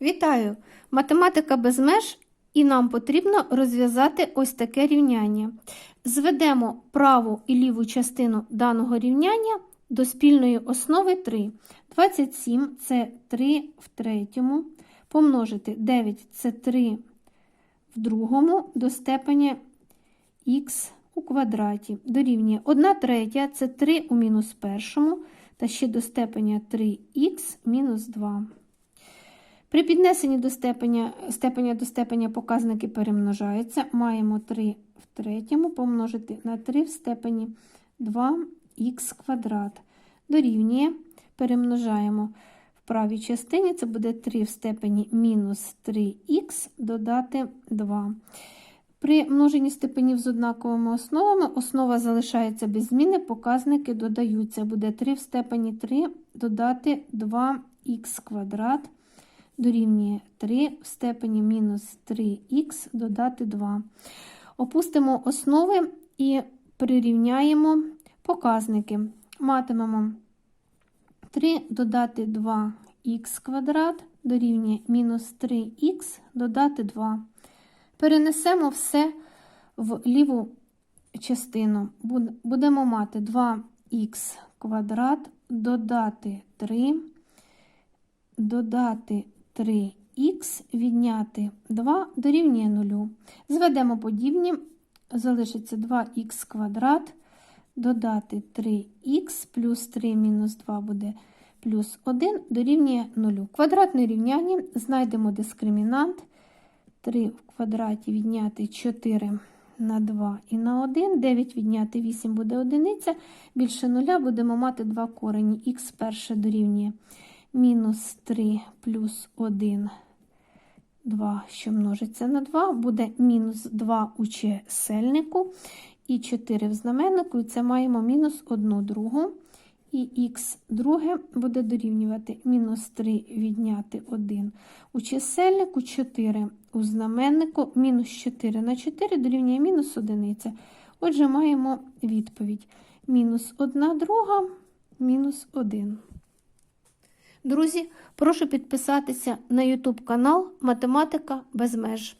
Вітаю! Математика без меж, і нам потрібно розв'язати ось таке рівняння. Зведемо праву і ліву частину даного рівняння до спільної основи 3. 27 це 3 в третьому, помножити 9 це 3 в другому до степені х у квадраті. Дорівнює 1 третя це 3 у мінус першому, та ще до степеня 3х мінус 2. При піднесенні до степеня, степеня до степеня показники перемножаються. Маємо 3 в третьому помножити на 3 в степені 2х квадрат. Дорівнює, перемножаємо в правій частині, це буде 3 в степені мінус 3х додати 2. При множенні степенів з однаковими основами основа залишається без зміни, показники додаються. Буде 3 в степені 3 додати 2х квадрат дорівнює 3 в степені мінус 3х додати 2. Опустимо основи і прирівняємо показники. Матимемо 3 додати 2х квадрат дорівнює мінус 3х додати 2. Перенесемо все в ліву частину. Будемо мати 2х квадрат додати 3, додати 3х, відняти 2 дорівнює 0. Зведемо подібні, залишиться 2х квадрат, додати 3х плюс 3 мінус 2 буде плюс 1 дорівнює 0. Квадратне рівняння знайдемо дискримінант. 3 в квадраті відняти 4 на 2 і на 1, 9 відняти 8 буде одиниця, більше 0 будемо мати 2 корені. Х перше дорівнює мінус 3 плюс 1, 2, що множиться на 2, буде мінус 2 у чисельнику і 4 в знаменнику, і це маємо мінус 1 другу. І х друге буде дорівнювати мінус 3 відняти 1 у чисельнику 4 у знаменнику, мінус 4 на 4 дорівнює мінус 1. Отже, маємо відповідь. Мінус 1 друга, мінус 1. Друзі, прошу підписатися на YouTube канал Математика без меж.